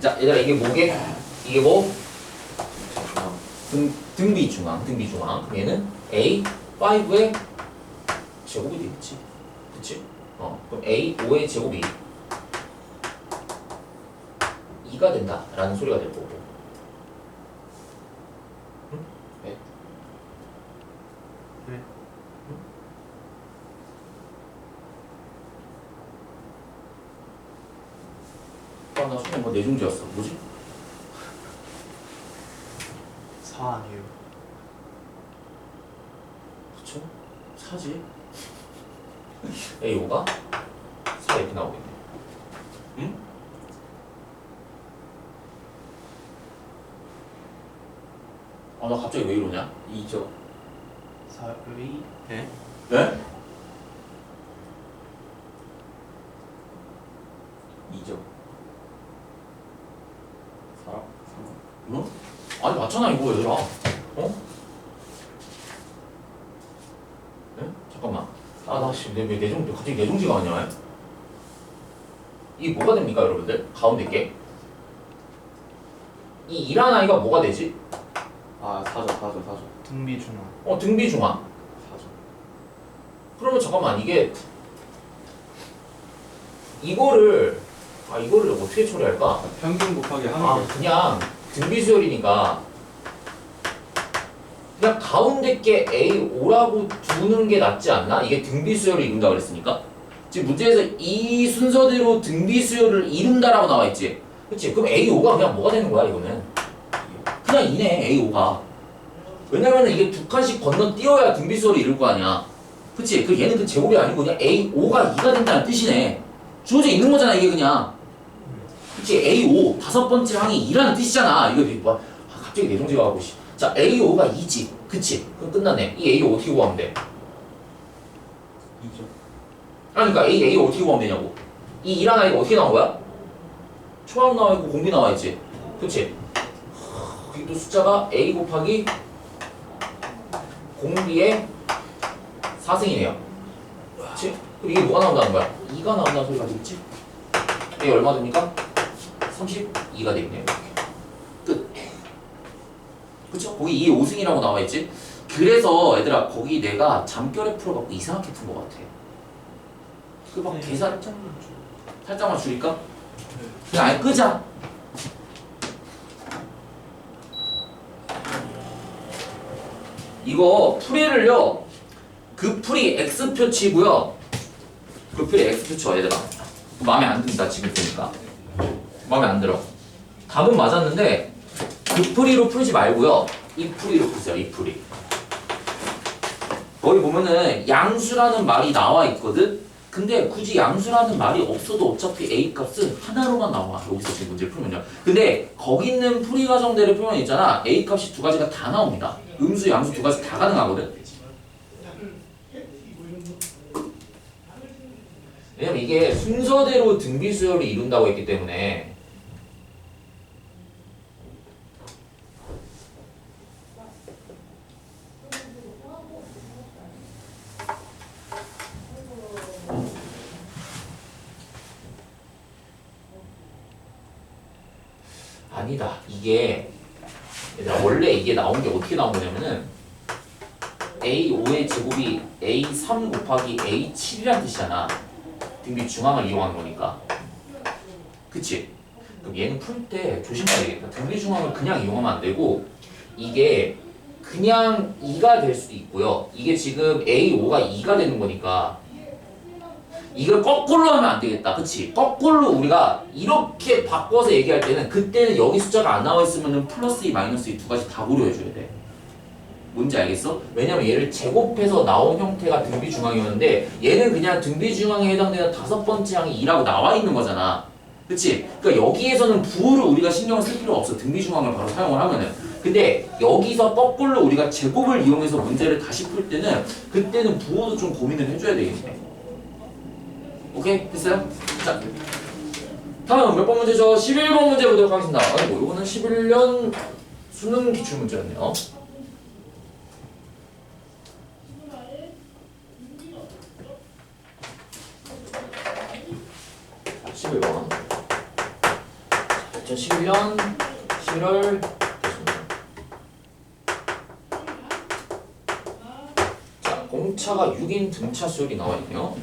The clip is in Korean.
자, 얘들아 이게 뭐게? 이게 뭐? 등, 등비 중앙, 등비 중앙. 얘는 A 5의 제곱이 되겠지. 그치? 어, 그럼 A 5의 제곱이 2가 된다 라는 소리가 될 거고. 응? 왜? 네. 응? 아, 나 순간 뭐 내중지였어. 뭐지? 4 아니에요 그쵸? 사지? A5가 4 이렇게 나오겠네. 응? 아, 나 갑자기 왜 이러냐? 2죠. 4 의 네? 네? 2죠. 4? 3? 뭐? 아니, 맞잖아, 이거, 얘들아. 어? 네? 잠깐만. 아, 나 씨, 내, 왜 내종, 갑자기 내종지가 아니야? 이게 뭐가 됩니까, 여러분들? 가운데 게? 이 일한 아이가 뭐가 되지? 아 사죠 사죠 사죠 등비 중앙 어, 등비 중앙. 사죠 그러면 잠깐만, 이게 이거를 아 이거를 어떻게 처리할까? 평균 곱하기 하는 아게 그냥 등비수열이니까. 그냥 가운데 게 A5라고 두는 게 낫지 않나? 이게 등비수열을 이룬다 그랬으니까. 지금 문제에서 이 순서대로 등비수열을 이룬다라고 나와 있지. 그치? 그럼 A5가 그냥 뭐가 되는 거야 이거는? 그냥 이네 A5가. 왜냐면은 이게 두 칸씩 건너뛰어야 등비수열을 이룰 거 아니야. 그치? 그 얘는 그 제곱이 아니고 그냥 A5가 2가 된다는 뜻이네. 주어져 있는 거잖아 이게 그냥 그치 A5 다섯 번째 항이 2라는 뜻이잖아 이거 뭐 아, 갑자기 내정지가 가고 씨. 자 A5가 2지 그치 그럼 끝났네 이 A5 어떻게 구하면 돼? 2죠 아니 그러니까 A, A 어떻게 구하면 되냐고 이 2라는 아이가 어떻게 나온 거야? 초합 나와 있고 공비 나와 있지 그치 하, 그게 또 숫자가 A 곱하기 공비의 4승이네요 그치? 그럼 이게 뭐가 나온다는 거야? 2가 나온다는 소리가 되겠지? 이게 얼마 됩니까? 32가 되겠네요. 끝 그쵸? 거기 이 5승이라고 나와 있지? 그래서 얘들아 거기 내가 잠결에 풀어갖고 이상하게 푼 것 같아 그막 네. 계산 살짝만 줄일까? 그냥 아예 끄자 이거 풀이를요 그 풀이 X표치고요 그 풀이 X표치 얘들아 마음에 안 든다 지금 보니까 마음에 안 들어. 답은 맞았는데 그 풀이로 풀지 말고요. 이 풀이로 푸세요 이 풀이 거기 보면은 양수라는 말이 나와 있거든? 근데 굳이 양수라는 말이 없어도 어차피 A 값은 하나로만 나와. 여기서 지금 문제 풀면요. 근데 거기 있는 풀이 과정대로 풀면 있잖아. A 값이 두 가지가 다 나옵니다. 음수 양수 두 가지 다 가능하거든? 왜냐면 이게 순서대로 등비 수열을 이룬다고 했기 때문에 아니다. 이게 원래 이게 나온 게 어떻게 나온 거냐면은 A5의 제곱이 A3 곱하기 A7이란 뜻이잖아. 등비 중앙을 이용한 거니까. 그치? 그럼 얘는 풀 때 조심해야 되겠다. 등비 중앙을 그냥 이용하면 안 되고 이게 그냥 2가 될 수도 있고요. 이게 지금 A5가 2가 되는 거니까 이걸 거꾸로 하면 안 되겠다. 그치? 거꾸로 우리가 이렇게 바꿔서 얘기할 때는 그때는 여기 숫자가 안 나와 있으면은 플러스 2, 마이너스 2 두 가지 다 고려해줘야 돼. 뭔지 알겠어? 왜냐면 얘를 제곱해서 나온 형태가 등비 중앙이었는데 얘는 그냥 등비 중앙에 해당되는 다섯 번째 항이 2라고 나와 있는 거잖아. 그치? 그러니까 여기에서는 부호를 우리가 신경을 쓸 필요가 없어. 등비 중앙을 바로 사용을 하면은. 근데 여기서 거꾸로 우리가 제곱을 이용해서 문제를 다시 풀 때는 그때는 부호도 좀 고민을 해줘야 되겠네. 오케이? 됐어요? 자, 다음 몇 번 문제죠? 11번 문제 보도록 하겠습니다. 아이고, 이거는 11년 수능 기출 문제였네요. 11번. 2011년 11월 됐습니다. 자, 공차가 6인 등차 수열이 나와 있네요.